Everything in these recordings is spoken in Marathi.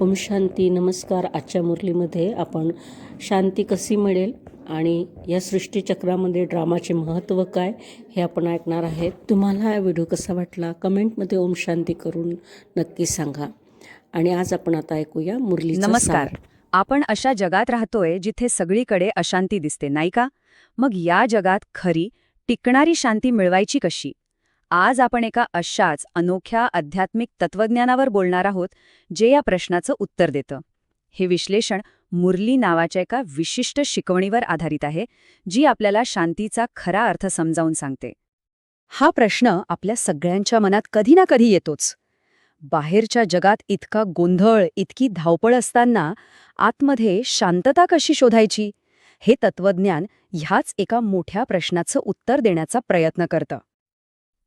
ओम शांती. नमस्कार. आजच्या मुरलीमध्ये आपण शांती कशी मिळेल आणि या सृष्टीचक्रामध्ये ड्रामाचे महत्त्व काय हे आपण ऐकणार आहेत. तुम्हाला हा व्हिडिओ कसा वाटला? कमेंटमध्ये ओम शांती करून नक्की सांगा. आणि आज आपण आता ऐकूया मुरली नमस्कार. आपण अशा जगात राहतोय जिथे सगळीकडे अशांती दिसते नाही का? मग या जगात खरी टिकणारी शांती मिळवायची कशी? आज आपण एका अशाच अनोख्या आध्यात्मिक तत्वज्ञानावर बोलणार आहोत जे या प्रश्नाचं उत्तर देतं. हे विश्लेषण मुरली नावाच्या एका विशिष्ट शिकवणीवर आधारित आहे जी आपल्याला शांतीचा खरा अर्थ समजावून सांगते. हा प्रश्न आपल्या सगळ्यांच्या मनात कधी ना कधी येतोच. बाहेरच्या जगात इतका गोंधळ इतकी धावपळ असताना आतमध्ये शांतता कशी शोधायची? हे तत्वज्ञान ह्याच एका मोठ्या प्रश्नाचं उत्तर देण्याचा प्रयत्न करतं.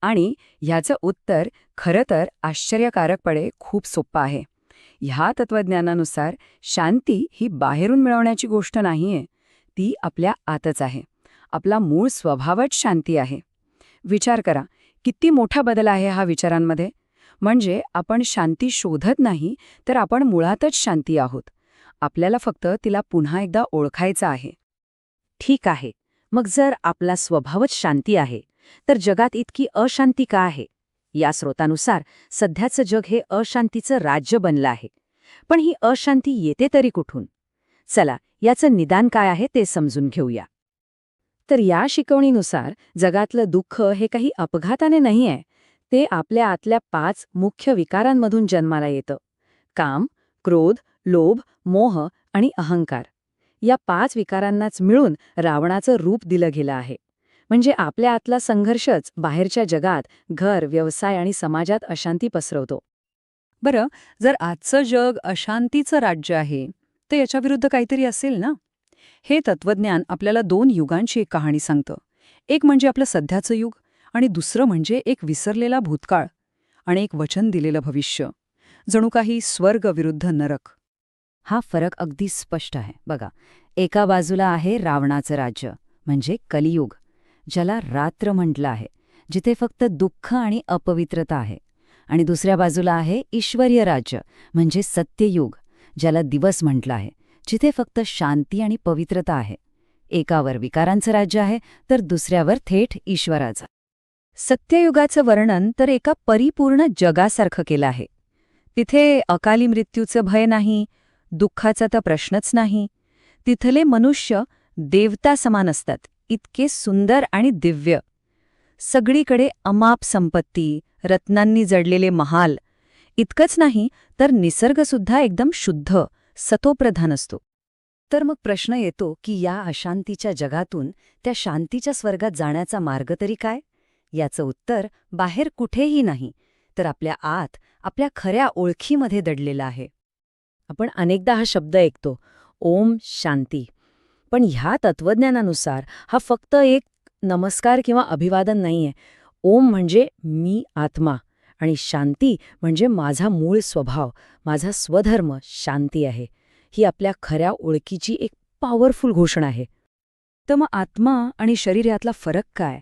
आणि ह्याचं उत्तर खरं तर आश्चर्यकारकपणे खूप सोपं आहे. ह्या तत्वज्ञानानुसार शांती ही बाहेरून मिळवण्याची गोष्ट नाहीये. ती आपल्या आतच आहे. आपला मूळ स्वभावच शांती आहे. विचार करा किती मोठा बदल आहे हा विचारांमध्ये? म्हणजे आपण शांती शोधत नाही तर आपण मुळातच शांती आहोत. आपल्याला फक्त तिला पुन्हा एकदा ओळखायचं आहे. ठीक आहे. मग जर आपला स्वभावच शांती आहे तर जगात इतकी अशांती का आहे? या स्रोतानुसार सध्याचं जग हे अशांतीचं राज्य बनलं आहे. पण ही अशांती येते तरी कुठून? चला याचं निदान काय आहे ते समजून घेऊया. तर या शिकवणीनुसार जगातलं दुःख हे काही अपघाताने नाहीये ते आपल्या आतल्या पाच मुख्य विकारांमधून जन्माला येतं. काम क्रोध लोभ मोह आणि अहंकार. या पाच विकारांनाच मिळून रावणाचं रूप दिलं गेलं आहे. म्हणजे आपल्या आतला संघर्षच बाहेरच्या जगात घर व्यवसाय आणि समाजात अशांती पसरवतो. बरं जर आजचं जग अशांतीचं राज्य आहे तर याच्याविरुद्ध काहीतरी असेल ना? हे तत्वज्ञान आपल्याला दोन युगांची एक कहाणी सांगतं. एक म्हणजे आपलं सध्याचं युग आणि दुसरं म्हणजे एक विसरलेला भूतकाळ आणि एक वचन दिलेलं भविष्य. जणू काही स्वर्ग विरुद्ध नरक. हा फरक अगदी स्पष्ट आहे. बघा एका बाजूला आहे रावणाचं राज्य म्हणजे कलियुग. ज्याला रात्र म्हटलं आहे जिथे फक्त दुःख आणि अपवित्रता आहे. आणि दुसऱ्या बाजूला आहे ईश्वरीय राज्य म्हणजे सत्ययुग ज्याला दिवस म्हटलं आहे जिथे फक्त शांती आणि पवित्रता आहे. एकावर विकारांचं राज्य आहे तर दुसऱ्यावर थेट ईश्वराचं. सत्ययुगाचं वर्णन तर एका परिपूर्ण जगासारखं केलं आहे. तिथे अकाली मृत्यूचं भय नाही दुःखाचा तर प्रश्नच नाही. तिथले मनुष्य देवता समान असतात. इतके सुंदर आणि दिव्य. सगळीकडे अमाप संपत्ती रत्नांनी जडलेले महाल. इतकंच नाही तर निसर्गसुद्धा एकदम शुद्ध सतोप्रधान असतो. तर मग प्रश्न येतो की या अशांतीच्या जगातून त्या शांतीच्या स्वर्गात जाण्याचा मार्ग तरी काय? याचं उत्तर बाहेर कुठेही नाही तर आपल्या आत आपल्या खऱ्या ओळखीमध्ये दडलेलं आहे. आपण अनेकदा हा शब्द ऐकतो ओम शांती. पण ह्या तत्वज्ञानानुसार हा फक्त एक नमस्कार किंवा अभिवादन नाहीये. ओम म्हणजे मी आत्मा आणि शांती म्हणजे माझा मूळ स्वभाव माझा स्वधर्म शांती आहे. ही आपल्या खऱ्या ओळखीची एक पॉवरफुल घोषणा आहे. तर मग आत्मा आणि शरीर यातला फरक काय?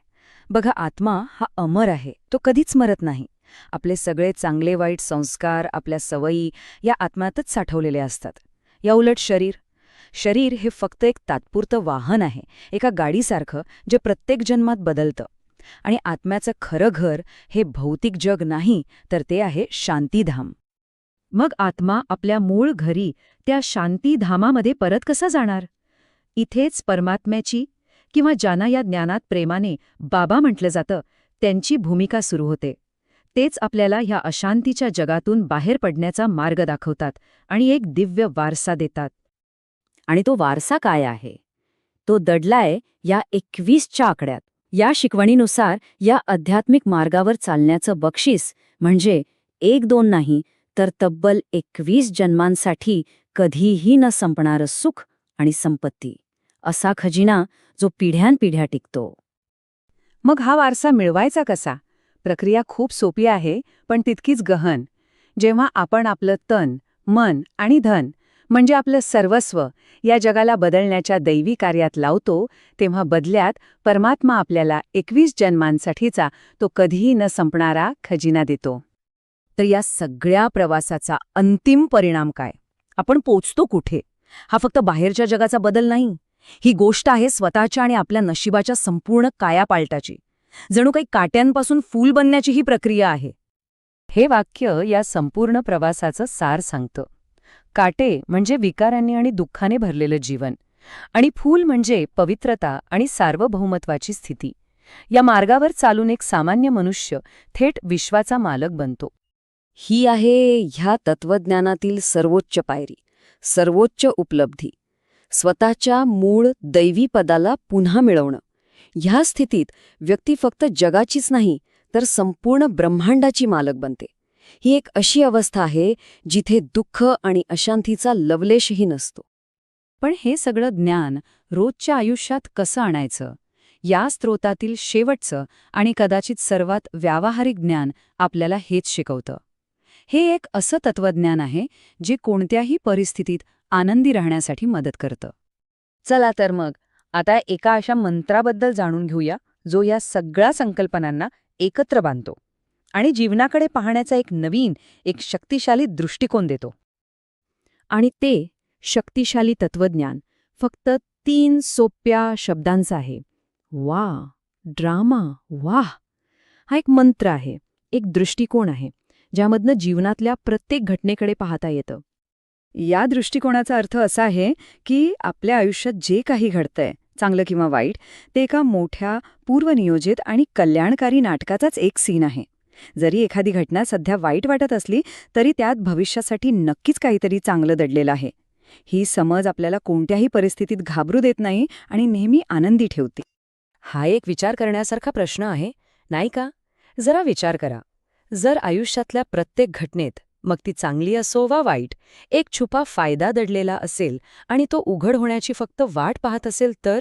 बघा आत्मा हा अमर आहे तो कधीच मरत नाही. आपले सगळे चांगले वाईट संस्कार आपल्या सवयी या आत्म्यातच साठवलेले असतात. या उलट शरीर शरीर हे फक्त एक तात्पुरतं वाहन आहे एका गाडीसारखं जे प्रत्येक जन्मात बदलतं. आणि आत्म्याचं खरं घर हे भौतिक जग नाही तर ते आहे शांतीधाम. मग आत्मा आपल्या मूळ घरी त्या शांतीधामामध्ये परत कसा जाणार? इथेच परमात्म्याची किंवा ज्यांना या ज्ञानात प्रेमाने बाबा म्हटलं जातं त्यांची भूमिका सुरू होते. तेच आपल्याला ह्या अशांतीच्या जगातून बाहेर पडण्याचा मार्ग दाखवतात आणि एक दिव्य वारसा देतात. आणि तो वारसा काय आहे? तो दडलाय या एकवीसच्या आकड्यात. या शिकवणीनुसार या आध्यात्मिक मार्गावर चालण्याचं बक्षीस म्हणजे एक दोन नाही तर तब्बल एकवीस जन्मांसाठी कधीही न संपणारं सुख आणि संपत्ती. असा खजिना जो पिढ्यानपिढ्या टिकतो. मग हा वारसा मिळवायचा कसा? प्रक्रिया खूप सोपी आहे पण तितकीच गहन. जेव्हा आपण आपलं तन मन आणि धन म्हणजे आपलं सर्वस्व या जगाला बदलण्याच्या दैवी कार्यात लावतो तेव्हा बदल्यात परमात्मा आपल्याला एकवीस जन्मांसाठीचा तो कधीही न संपणारा खजिना देतो. तर या सगळ्या प्रवासाचा अंतिम परिणाम काय? आपण पोचतो कुठे? हा फक्त बाहेरच्या जगाचा बदल नाही. ही गोष्ट आहे स्वतःच्या आणि आपल्या नशिबाच्या संपूर्ण कायापालटाची. जणू काही काट्यांपासून फूल बनण्याची ही प्रक्रिया आहे. हे वाक्य या संपूर्ण प्रवासाचं सार सांगतं. काटे म्हणजे विकारांनी आणि दुःखाने भरलेलं जीवन. आणि फूल म्हणजे पवित्रता आणि सार्वभौमत्वाची स्थिती. या मार्गावर चालून एक सामान्य मनुष्य थेट विश्वाचा मालक बनतो. ही आहे ह्या तत्वज्ञानातील सर्वोच्च पायरी सर्वोच्च उपलब्धी. स्वतःच्या मूळ दैवी पदाला पुन्हा मिळवणं. ह्या स्थितीत व्यक्ती फक्त जगाचीच नाही तर संपूर्ण ब्रह्मांडाची मालक बनते. ही एक अशी अवस्था आहे जिथे दुःख आणि अशांतीचा लवलेशही नसतो. पण हे सगळं ज्ञान रोजच्या आयुष्यात कसं आणायचं? या स्रोतातील शेवटचं आणि कदाचित सर्वात व्यावहारिक ज्ञान आपल्याला हेच शिकवतं. हे एक असं तत्वज्ञान आहे जे कोणत्याही परिस्थितीत आनंदी राहण्यासाठी मदत करतं. चला तर मग आता एका अशा मंत्राबद्दल जाणून घेऊया जो या सगळ्या संकल्पनांना एकत्र बांधतो. आणि जीवनाकडे पाहण्याचा एक नवीन एक शक्तिशाली दृष्टिकोन देतो. आणि ते शक्तिशाली तत्वज्ञान फक्त तीन सोप्या शब्दांचं आहे. वा ड्रामा वाह! हा एक मंत्र आहे एक दृष्टिकोन आहे ज्यामधनं जीवनातल्या प्रत्येक घटनेकडे पाहता येतं. या दृष्टिकोनाचा अर्थ असा आहे की आपल्या आयुष्यात जे काही घडतंय चांगलं किंवा वाईट ते एका मोठ्या पूर्वनियोजित आणि कल्याणकारी नाटकाचाच एक सीन आहे. जरी एखादी घटना सध्या वाईट वाटत असली तरी त्यात भविष्यासाठी नक्कीच काहीतरी चांगलं दडलेलं आहे. ही समज आपल्याला कोणत्याही परिस्थितीत घाबरू देत नाही आणि नेहमी आनंदी ठेवते. हा एक विचार करण्यासारखा प्रश्न आहे नाही का? जरा विचार करा. जर आयुष्यातल्या प्रत्येक घटनेत मग ती चांगली असो वा वाईट एक छुपा फायदा दडलेला असेल आणि तो उघड होण्याची फक्त वाट पाहत असेल तर?